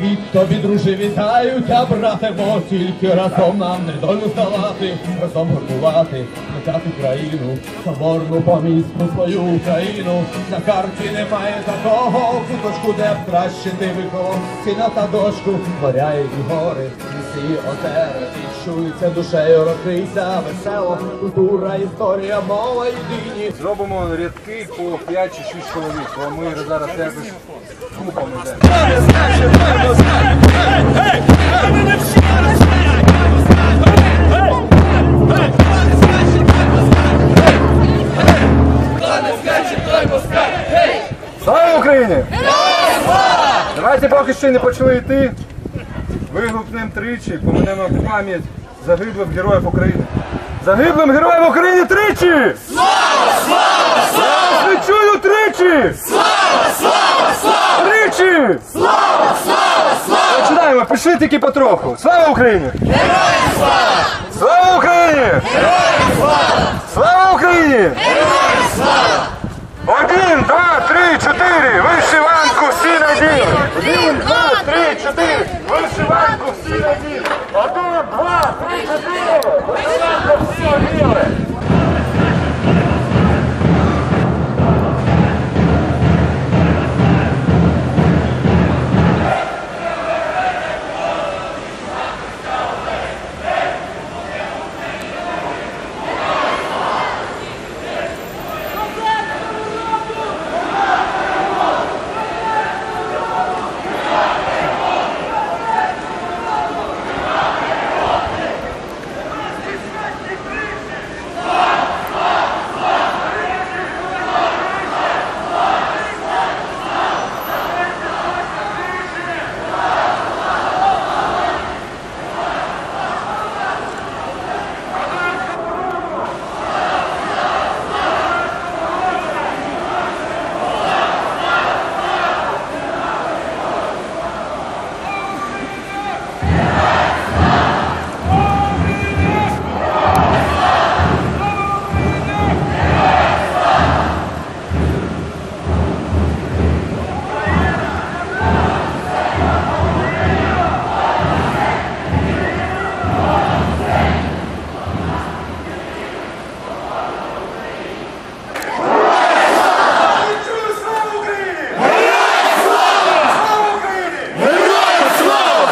Привіт тобі, друже, вітаю тя, брате, бо тільки разом нам не долю здавати, разом гордувати, плекати країну, соборну помісну свою Україну. На карті немає такого куточку, де б краще ти виколов сіна та дошку, моря і гори, ліси, озера, відчується душею, розкрийся весело, культура, історія, мова єдині. Зробимо рядки по 5 чи 6 чоловік, бо ми зараз якось йдемо. Слава Україні! Давайте поки ще не почали йти. Вигукнемо тричі, поминемо пам'ять загиблих героїв України. Загиблим героям України тричі! Не чую тричі! Слава! Слава! Слава! Тричі! Слава! Слава! Слава! Починаємо, пиши тільки потроху. Слава Україні! Героям слава! Слава Україні! Героям слава! Слава Україні! Героям слава! Один, два, три, чотири! Вишиванку всі наділи! Один, два, три, чотири! Вишиванку всі наділи! Один, два, три, чотири! Вишиванку всі наділи!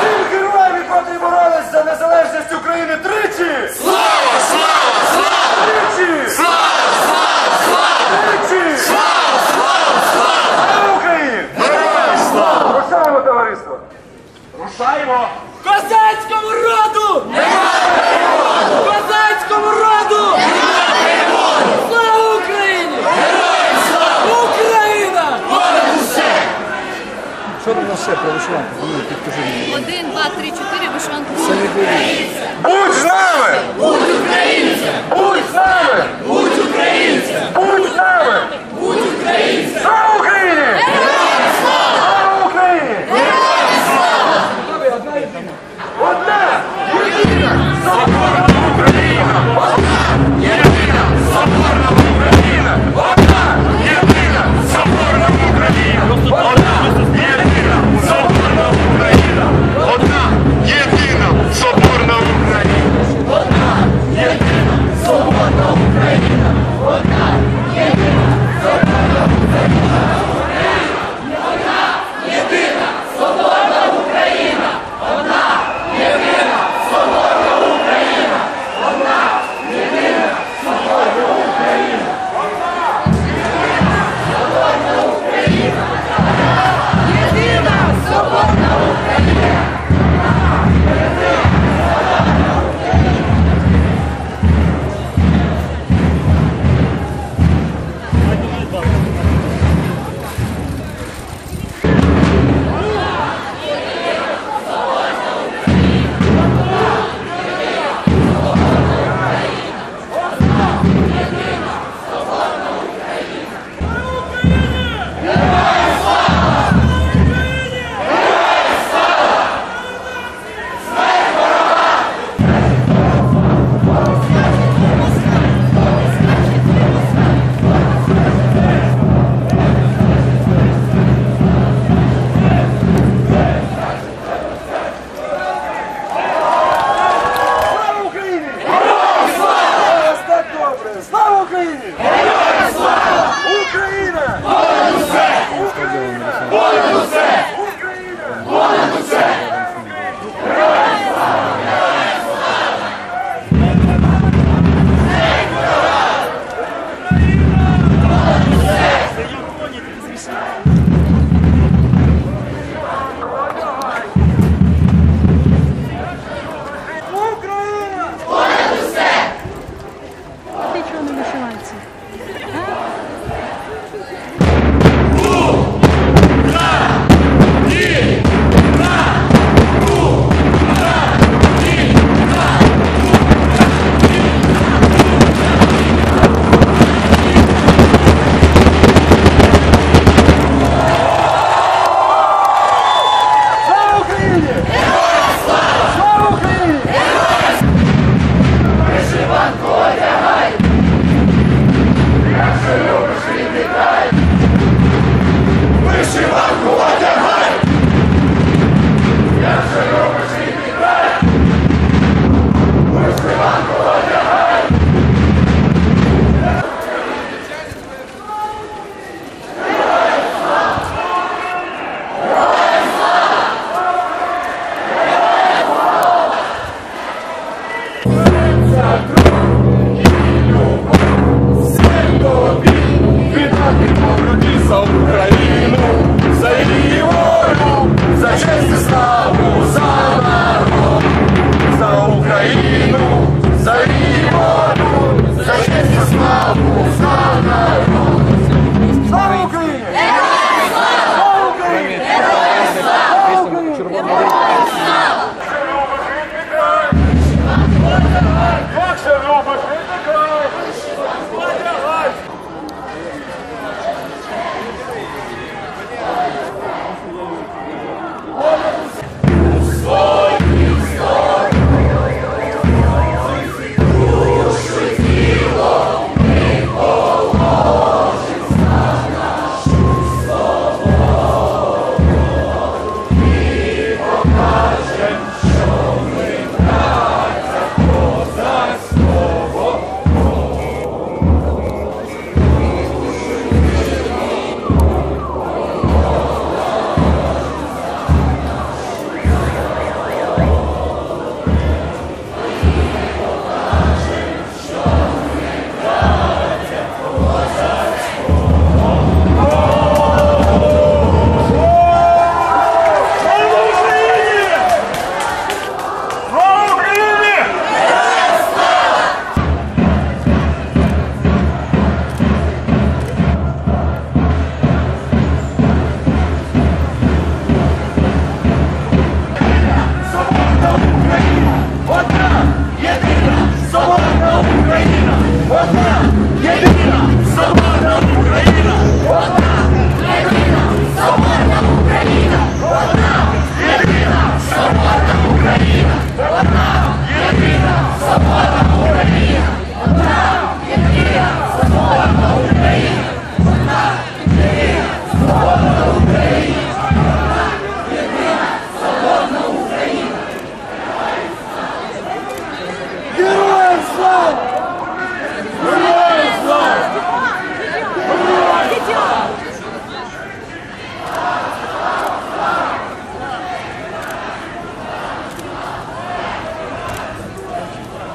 Тим героям, котрі боролись за незалежність України тричі! Слава! Слава! Слава! Тричі! Слава! Слава! Слава! Тричі! Слава! Слава! Слава! Слава Україні! Героям слава! Рушаємо, товариство! Рушаємо! Козацькому роду! Козацькому роду! Слава Україні! Україна! Що там у нас ще про вишиванку? Ну, підкажи мені. Один, два, три, чотири вишиванки. Будь з нами! Будь українцем! Будь з нами! Будь українцем! Будь з нами! Будь українцем!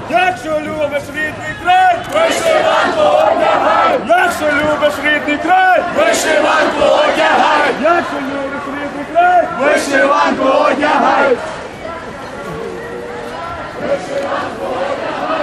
Якщо любиш рідний край, вишиванку одягай! Якщо любиш рідний край, вишиванку одягай! Якщо любиш рідний край, вишиванку одягай! Вишиванку одягай!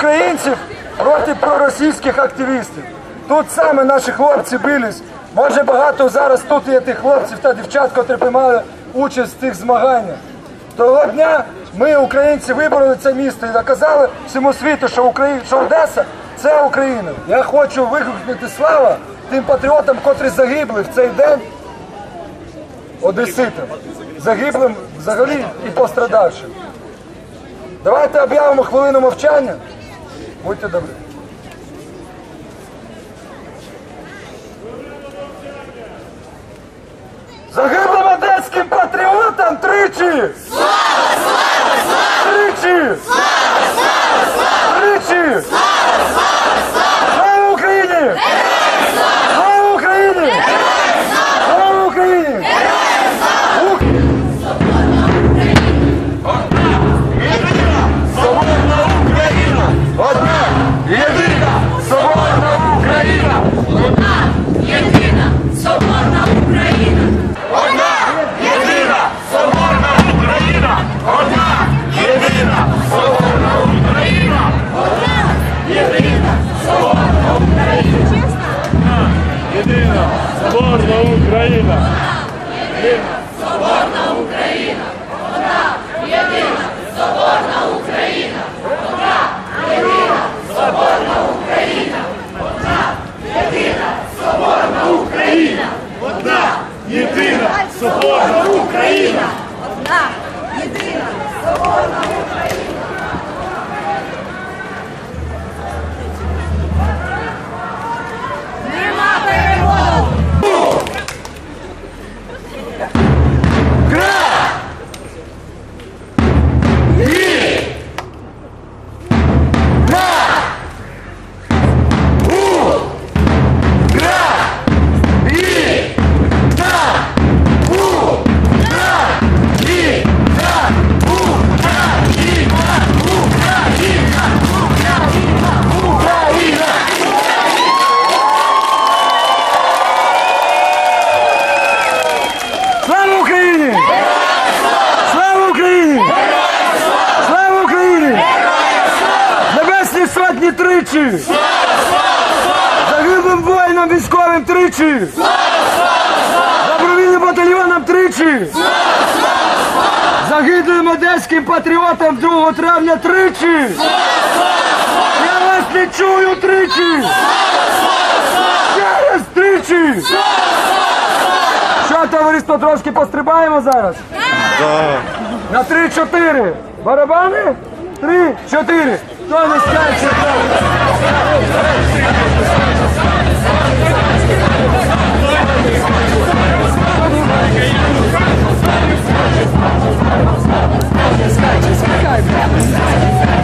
Українців проти проросійських активістів. Тут саме наші хлопці бились. Може багато зараз тут є тих хлопців та дівчат, котрі приймали участь в цих змаганнях. Того дня ми, українці, вибороли це місто і доказали всьому світу, що Україна, що Одеса це Україна. Я хочу вигукнути слава тим патріотам, котрі загибли в цей день одеситам, загиблим взагалі і пострадавшим. Давайте об'явимо хвилину мовчання. Будьте добрі. Загиблим одеським патріотам тричі! Слава, слава, слава! Тричі! Слава, тричі! Загиблим воїнам військовим тричі! Добровільним батальйонам тричі! Загиблим одеським патріотам 2 травня тричі! Я вас не чую тричі! Ще раз тричі! Що, товариство, трошки пострибаємо зараз? На три-чотири. Барабани? Три, чотири. Throw this guy to the This guy, this guy.